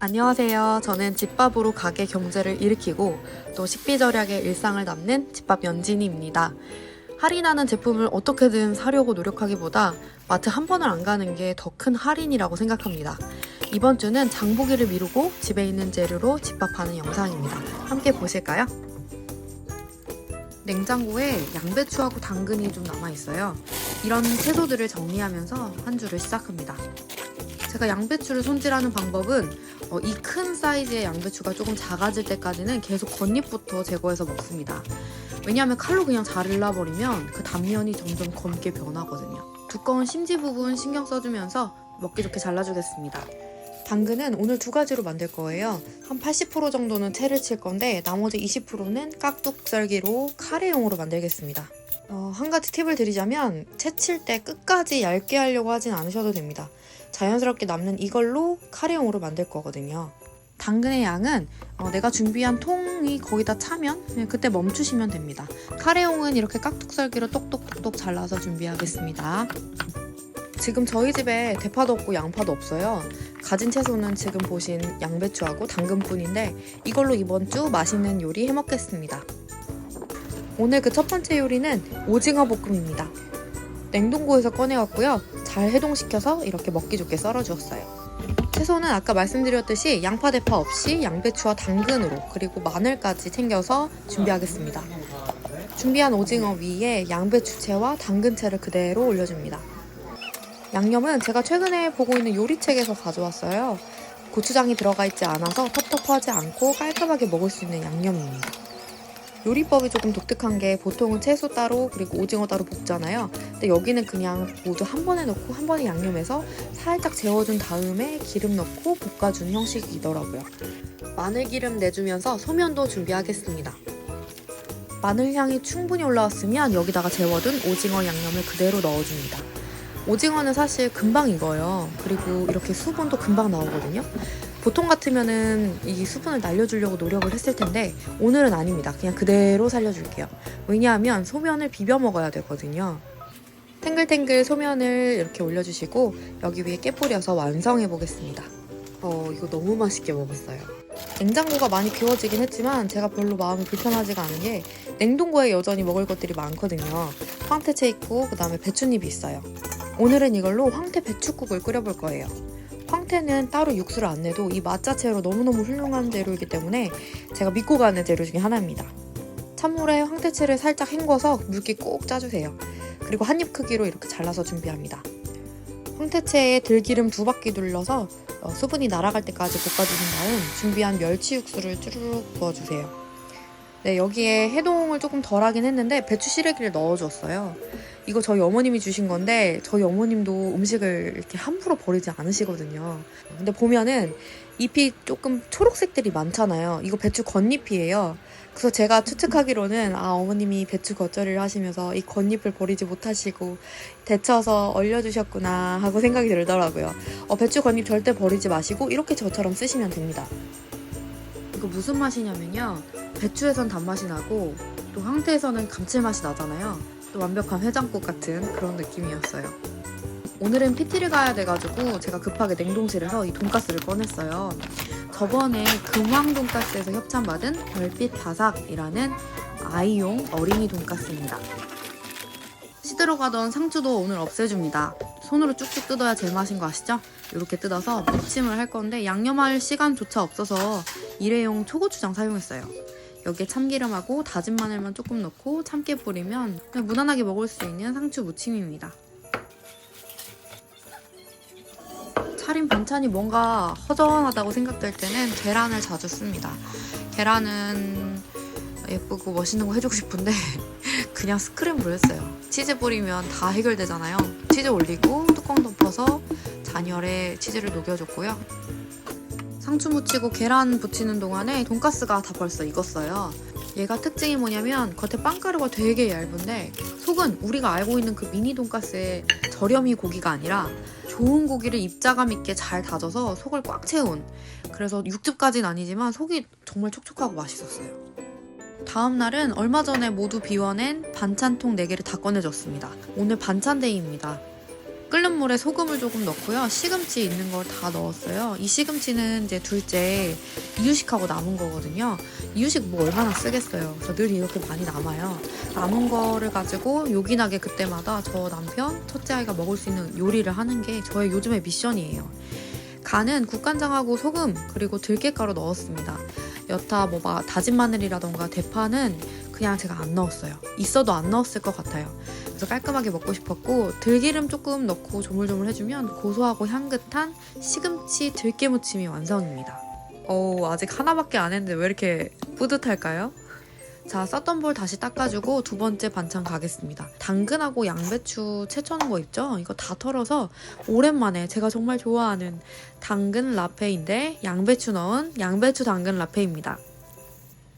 안녕하세요. 저는 집밥으로 가게 경제를 일으키고 또 식비 절약의 일상을 담는 집밥 연진이입니다. 할인하는 제품을 어떻게든 사려고 노력하기보다 마트 한 번을 안 가는 게 더 큰 할인이라고 생각합니다. 이번 주는 장보기를 미루고 집에 있는 재료로 집밥하는 영상입니다. 함께 보실까요? 냉장고에 양배추하고 당근이 좀 남아있어요. 이런 채소들을 정리하면서 한 주를 시작합니다. 제가 양배추를 손질하는 방법은 어, 이 큰 사이즈의 양배추가 조금 작아질 때까지는 계속 겉잎부터 제거해서 먹습니다. 왜냐하면 칼로 그냥 잘라버리면 그 단면이 점점 검게 변하거든요. 두꺼운 심지 부분 신경 써주면서 먹기 좋게 잘라주겠습니다. 당근은 오늘 두 가지로 만들 거예요. 한 80% 정도는 채를 칠 건데 나머지 20%는 깍둑 썰기로 카레용으로 만들겠습니다. 어, 한 가지 팁을 드리자면 채 칠 때 끝까지 얇게 하려고 하진 않으셔도 됩니다. 자연스럽게 남는 이걸로 카레용으로 만들 거거든요. 당근의 양은 어, 내가 준비한 통이 거기다 차면 그냥 그때 멈추시면 됩니다. 카레용은 이렇게 깍둑썰기로 똑똑똑똑 잘라서 준비하겠습니다. 지금 저희 집에 대파도 없고 양파도 없어요. 가진 채소는 지금 보신 양배추하고 당근뿐인데 이걸로 이번 주 맛있는 요리 해 먹겠습니다. 오늘 그 첫 번째 요리는 오징어 볶음입니다. 냉동고에서 꺼내왔고요. 잘 해동시켜서 이렇게 먹기 좋게 썰어주었어요. 채소는 아까 말씀드렸듯이 양파 대파 없이 양배추와 당근으로 그리고 마늘까지 챙겨서 준비하겠습니다. 준비한 오징어 위에 양배추채와 당근채를 그대로 올려줍니다. 양념은 제가 최근에 보고 있는 요리책에서 가져왔어요. 고추장이 들어가 있지 않아서 텁텁하지 않고 깔끔하게 먹을 수 있는 양념입니다. 요리법이 조금 독특한 게 보통은 채소 따로 그리고 오징어 따로 볶잖아요. 근데 여기는 그냥 모두 한 번에 넣고 한 번에 양념해서 살짝 재워준 다음에 기름 넣고 볶아주는 형식이더라고요. 마늘 기름 내주면서 소면도 준비하겠습니다. 마늘 향이 충분히 올라왔으면 여기다가 재워둔 오징어 양념을 그대로 넣어줍니다. 오징어는 사실 금방 익어요. 그리고 이렇게 수분도 금방 나오거든요. 보통 같으면은 이 수분을 날려주려고 노력을 했을 텐데 오늘은 아닙니다. 그냥 그대로 살려줄게요. 왜냐하면 소면을 비벼 먹어야 되거든요. 탱글탱글 소면을 이렇게 올려주시고 여기 위에 깨 뿌려서 완성해 보겠습니다. 어 이거 너무 맛있게 먹었어요. 냉장고가 많이 비워지긴 했지만 제가 별로 마음이 불편하지가 않은 게 냉동고에 여전히 먹을 것들이 많거든요. 황태채 있고 그 다음에 배춧잎이 있어요. 오늘은 이걸로 황태 배추국을 끓여볼 거예요. 황태는 따로 육수를 안 내도 이 맛 자체로 너무너무 훌륭한 재료이기 때문에 제가 믿고 가는 재료 중에 하나입니다. 찬물에 황태채를 살짝 헹궈서 물기 꼭 짜주세요. 그리고 한 입 크기로 이렇게 잘라서 준비합니다. 황태채에 들기름 두 바퀴 둘러서 어, 수분이 날아갈 때까지 볶아주신 다음 준비한 멸치 육수를 쭈르륵 부어주세요. 네, 여기에 해동을 조금 덜 하긴 했는데 배추 시래기를 넣어줬어요. 이거 저희 어머님이 주신 건데 저희 어머님도 음식을 이렇게 함부로 버리지 않으시거든요. 근데 보면은 잎이 조금 초록색들이 많잖아요. 이거 배추 겉잎이에요. 그래서 제가 추측하기로는 아 어머님이 배추 겉절이를 하시면서 이 겉잎을 버리지 못하시고 데쳐서 얼려주셨구나 하고 생각이 들더라고요. 어, 배추 겉잎 절대 버리지 마시고 이렇게 저처럼 쓰시면 됩니다. 이거 무슨 맛이냐면요. 배추에선 단맛이 나고 또 황태에서는 감칠맛이 나잖아요. 또 완벽한 해장국 같은 그런 느낌이었어요. 오늘은 PT를 가야 돼가지고 제가 급하게 냉동실에서 이 돈가스를 꺼냈어요. 저번에 금왕 돈가스에서 협찬받은 별빛 바삭이라는 아이용 어린이 돈가스입니다. 시들어 가던 상추도 오늘 없애줍니다. 손으로 쭉쭉 뜯어야 제맛인 거 아시죠? 이렇게 뜯어서 무침을 할 건데 양념할 시간조차 없어서 일회용 초고추장 사용했어요. 여기에 참기름하고 다진 마늘만 조금 넣고 참깨 뿌리면 그냥 무난하게 먹을 수 있는 상추 무침입니다. 차림 반찬이 뭔가 허전하다고 생각될 때는 계란을 자주 씁니다. 계란은 예쁘고 멋있는 거 해주고 싶은데 그냥 스크램블 했어요. 치즈 뿌리면 다 해결되잖아요. 치즈 올리고 뚜껑 덮어서 잔열에 치즈를 녹여줬고요. 상추 무치고 계란 부치는 동안에 돈가스가 다 벌써 익었어요. 얘가 특징이 뭐냐면 겉에 빵가루가 되게 얇은데 속은 우리가 알고 있는 그 미니 돈가스의 저렴이 고기가 아니라 좋은 고기를 입자감 있게 잘 다져서 속을 꽉 채운 그래서 육즙까지는 아니지만 속이 정말 촉촉하고 맛있었어요. 다음 날은 얼마 전에 모두 비워낸 반찬통 4개를 다 꺼내줬습니다. 오늘 반찬데이입니다. 끓는 물에 소금을 조금 넣고요. 시금치 있는 걸 다 넣었어요. 이 시금치는 이제 둘째 이유식하고 남은 거거든요. 이유식 뭐 얼마나 쓰겠어요. 그래서 늘 이렇게 많이 남아요. 남은 거를 가지고 요긴하게 그때마다 저 남편, 첫째 아이가 먹을 수 있는 요리를 하는 게 저의 요즘의 미션이에요. 간은 국간장하고 소금 그리고 들깨가루 넣었습니다. 여타 뭐 마- 다진 마늘이라던가 대파는 그냥 제가 안 넣었어요. 있어도 안 넣었을 것 같아요. 그래서 깔끔하게 먹고 싶었고 들기름 조금 넣고 조물조물 해주면 고소하고 향긋한 시금치 들깨 무침이 완성입니다. 어 아직 하나밖에 안 했는데 왜 이렇게 뿌듯할까요? 자 썼던 볼 다시 닦아주고 두 번째 반찬 가겠습니다. 당근하고 양배추 채쳐놓은 거 있죠? 이거 다 털어서 오랜만에 제가 정말 좋아하는 당근 라페인데 양배추 넣은 양배추 당근 라페입니다.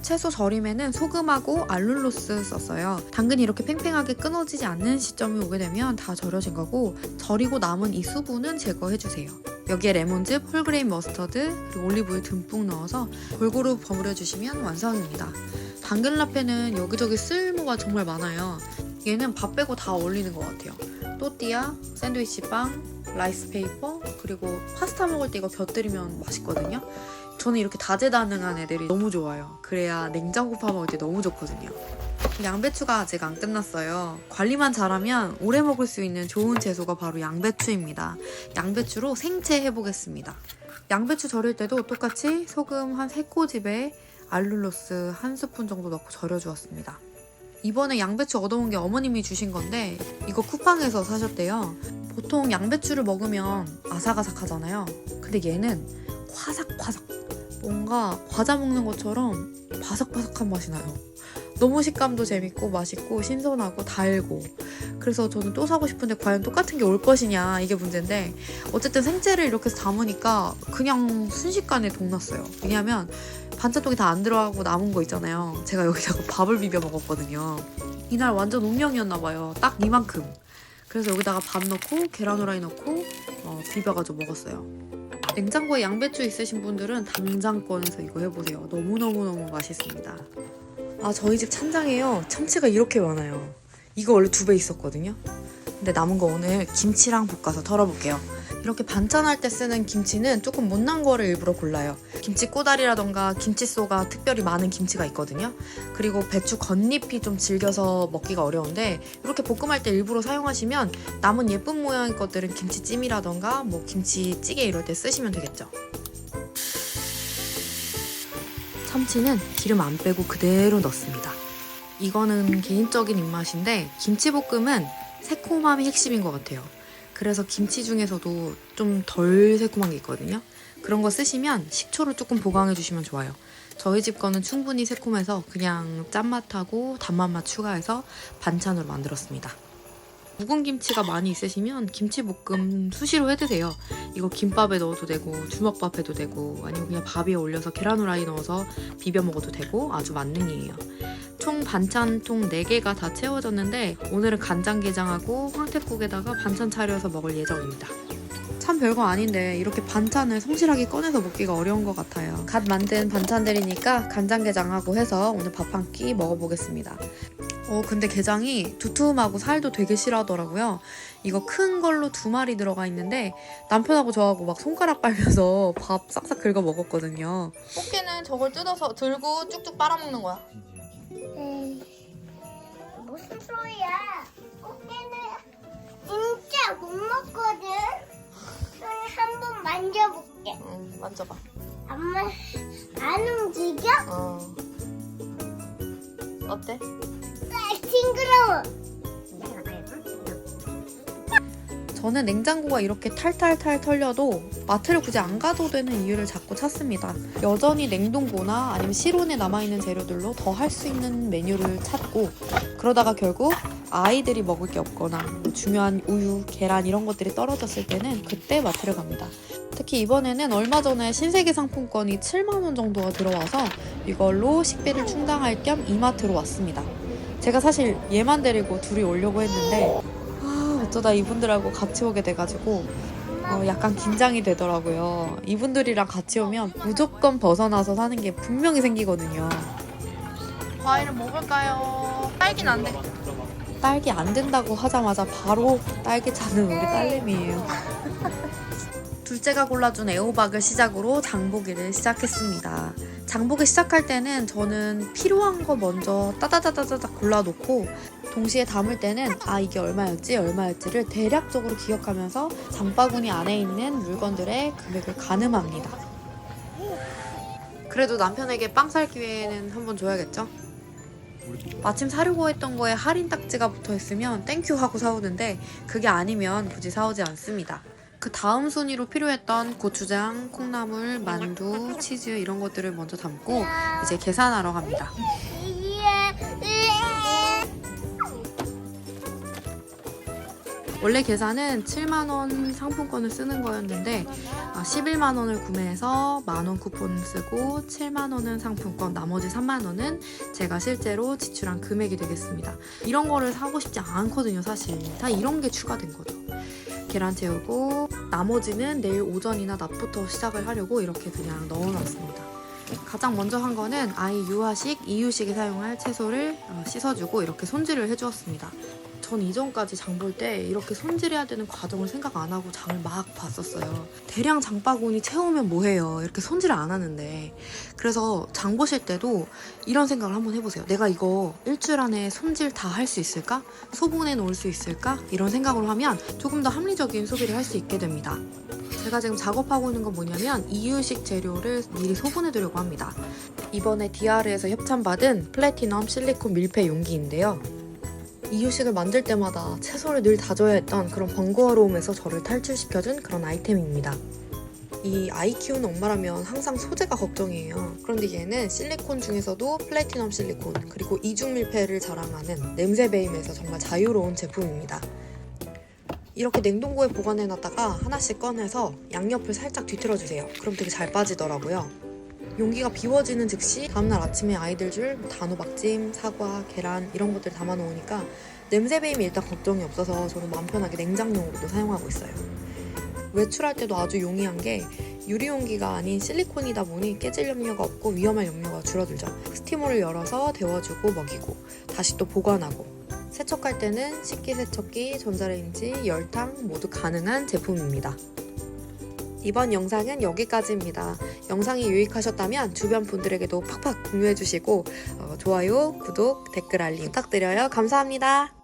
채소 절임에는 소금하고 알룰로스 썼어요. 당근이 이렇게 팽팽하게 끊어지지 않는 시점이 오게 되면 다 절여진 거고 절이고 남은 이 수분은 제거해주세요. 여기에 레몬즙, 홀그레인 머스터드, 그리고 올리브유 듬뿍 넣어서 골고루 버무려주시면 완성입니다. 당근 라페는 여기저기 쓸모가 정말 많아요. 얘는 밥 빼고 다 어울리는 것 같아요. 또띠아, 샌드위치 빵, 라이스 페이퍼, 그리고 파스타 먹을 때 이거 곁들이면 맛있거든요. 저는 이렇게 다재다능한 애들이 너무 좋아요. 그래야 냉장고 파 먹을 때 너무 좋거든요. 양배추가 아직 안 끝났어요. 관리만 잘하면 오래 먹을 수 있는 좋은 채소가 바로 양배추입니다. 양배추로 생채 해보겠습니다. 양배추 절일 때도 똑같이 소금 한 3꼬집에 알룰로스 한 스푼 정도 넣고 절여주었습니다. 이번에 양배추 얻어온 게 어머님이 주신 건데 이거 쿠팡에서 사셨대요. 보통 양배추를 먹으면 아삭아삭하잖아요. 근데 얘는 화삭화삭 뭔가 과자 먹는 것처럼 바삭바삭한 맛이 나요. 너무 식감도 재밌고 맛있고 신선하고 달고 그래서 저는 또 사고 싶은데 과연 똑같은 게 올 것이냐 이게 문제인데 어쨌든 생채를 이렇게 해서 담으니까 그냥 순식간에 동났어요. 왜냐하면 반찬통이 다 안 들어가고 남은 거 있잖아요. 제가 여기다가 밥을 비벼 먹었거든요. 이날 완전 운명이었나 봐요. 딱 이만큼. 그래서 여기다가 밥 넣고 계란 후라이 넣고 어, 비벼가지고 먹었어요. 냉장고에 양배추 있으신 분들은 당장 꺼내서 이거 해보세요. 너무너무너무 맛있습니다. 아, 저희 집 찬장에요. 참치가 이렇게 많아요. 이거 원래 두 배 있었거든요. 근데 남은 거 오늘 김치랑 볶아서 덜어볼게요. 이렇게 반찬할 때 쓰는 김치는 조금 못난 거를 일부러 골라요. 김치 꼬다리라던가 김치소가 특별히 많은 김치가 있거든요. 그리고 배추 겉잎이 좀 질겨서 먹기가 어려운데 이렇게 볶음할 때 일부러 사용하시면 남은 예쁜 모양의 것들은 김치찜이라던가 뭐 김치찌개 이럴 때 쓰시면 되겠죠. 참치는 기름 안 빼고 그대로 넣습니다. 이거는 개인적인 입맛인데 김치볶음은 새콤함이 핵심인 것 같아요. 그래서 김치 중에서도 좀 덜 새콤한 게 있거든요. 그런 거 쓰시면 식초를 조금 보강해 주시면 좋아요. 저희 집 거는 충분히 새콤해서 그냥 짠맛하고 단맛만 추가해서 반찬으로 만들었습니다. 묵은 김치가 많이 있으시면 김치볶음 수시로 해드세요. 이거 김밥에 넣어도 되고 주먹밥 해도 되고 아니면 그냥 밥 위에 올려서 계란 후라이 넣어서 비벼 먹어도 되고 아주 만능이에요. 총 반찬통 4개가 다 채워졌는데 오늘은 간장게장하고 황태국에다가 반찬 차려서 먹을 예정입니다. 참 별거 아닌데 이렇게 반찬을 성실하게 꺼내서 먹기가 어려운 것 같아요. 갓 만든 반찬들이니까 간장게장하고 해서 오늘 밥 한 끼 먹어보겠습니다. 어 근데 게장이 두툼하고 살도 되게 싫어하더라고요. 이거 큰 걸로 두 마리 들어가 있는데 남편하고 저하고 막 손가락 빨면서 밥 싹싹 긁어 먹었거든요. 꽃게는 저걸 뜯어서 들고 쭉쭉 빨아먹는 거야. 에이, 무슨 소리야? 꽃게는 진짜 못 먹거든. 손 한번 만져볼게. 응 만져봐. 엄마 안 움직여? 어. 어때? 아, 징그러워. 저는 냉장고가 이렇게 탈탈탈 털려도 마트를 굳이 안 가도 되는 이유를 자꾸 찾습니다. 여전히 냉동고나 아니면 실온에 남아있는 재료들로 더 할 수 있는 메뉴를 찾고 그러다가 결국 아이들이 먹을 게 없거나 뭐 중요한 우유, 계란 이런 것들이 떨어졌을 때는 그때 마트를 갑니다. 특히 이번에는 얼마 전에 신세계 상품권이 7만원 정도가 들어와서 이걸로 식비를 충당할 겸 이마트로 왔습니다. 제가 사실 얘만 데리고 둘이 오려고 했는데 아, 어쩌다 이분들하고 같이 오게 돼가지고 어, 약간 긴장이 되더라고요. 이분들이랑 같이 오면 무조건 벗어나서 사는 게 분명히 생기거든요. 과일을 먹을까요? 딸긴 안 돼. 딸기 안 된다고 하자마자 바로 딸기 찾는 우리 딸내미예요. 둘째가 골라준 애호박을 시작으로 장보기를 시작했습니다. 장보기 시작할 때는 저는 필요한 거 먼저 따다다다다닥 골라놓고 동시에 담을 때는 아 이게 얼마였지 얼마였지를 대략적으로 기억하면서 장바구니 안에 있는 물건들의 금액을 가늠합니다. 그래도 남편에게 빵 살 기회는 한번 줘야겠죠? 마침 사려고 했던 거에 할인 딱지가 붙어 있으면 땡큐 하고 사오는데 그게 아니면 굳이 사오지 않습니다. 그 다음 순위로 필요했던 고추장, 콩나물, 만두, 치즈 이런 것들을 먼저 담고 이제 계산하러 갑니다. 원래 계산은 7만원 상품권을 쓰는 거였는데 아, 11만원을 구매해서 만원 쿠폰 쓰고 7만원은 상품권 나머지 3만원은 제가 실제로 지출한 금액이 되겠습니다. 이런 거를 사고 싶지 않거든요 사실 다 이런 게 추가된 거죠. 계란 채우고 나머지는 내일 오전이나 낮부터 시작을 하려고 이렇게 그냥 넣어놨습니다. 가장 먼저 한 거는 아이 유아식, 이유식에 사용할 채소를 어, 씻어주고 이렇게 손질을 해주었습니다. 전 이전까지 장 볼 때 이렇게 손질해야 되는 과정을 생각 안 하고 장을 막 봤었어요. 대량 장바구니 채우면 뭐해요. 이렇게 손질을 안 하는데. 그래서 장 보실 때도 이런 생각을 한번 해보세요. 내가 이거 일주일 안에 손질 다 할 수 있을까? 소분해 놓을 수 있을까? 이런 생각으로 하면 조금 더 합리적인 소비를 할 수 있게 됩니다. 제가 지금 작업하고 있는 건 뭐냐면 이유식 재료를 미리 소분해 두려고 합니다. 이번에 디아르에서 협찬받은 플래티넘 실리콘 밀폐 용기인데요. 이유식을 만들 때마다 채소를 늘 다져야 했던 그런 번거로움에서 저를 탈출시켜준 그런 아이템입니다. 이 아이 키우는 엄마라면 항상 소재가 걱정이에요. 그런데 얘는 실리콘 중에서도 플래티넘 실리콘 그리고 이중 밀폐를 자랑하는 냄새 배임에서 정말 자유로운 제품입니다. 이렇게 냉동고에 보관해놨다가 하나씩 꺼내서 양옆을 살짝 뒤틀어주세요. 그럼 되게 잘 빠지더라고요. 용기가 비워지는 즉시 다음날 아침에 아이들 줄 단호박찜, 사과, 계란 이런 것들 담아 놓으니까 냄새 배임이 일단 걱정이 없어서 저는 마음 편하게 냉장용으로도 사용하고 있어요. 외출할 때도 아주 용이한 게 유리 용기가 아닌 실리콘이다 보니 깨질 염려가 없고 위험할 염려가 줄어들죠. 스티머를 열어서 데워주고 먹이고 다시 또 보관하고 세척할 때는 식기세척기, 전자레인지, 열탕 모두 가능한 제품입니다. 이번 영상은 여기까지입니다. 영상이 유익하셨다면 주변 분들에게도 팍팍 공유해주시고 어, 좋아요, 구독, 댓글 알림 부탁드려요. 감사합니다.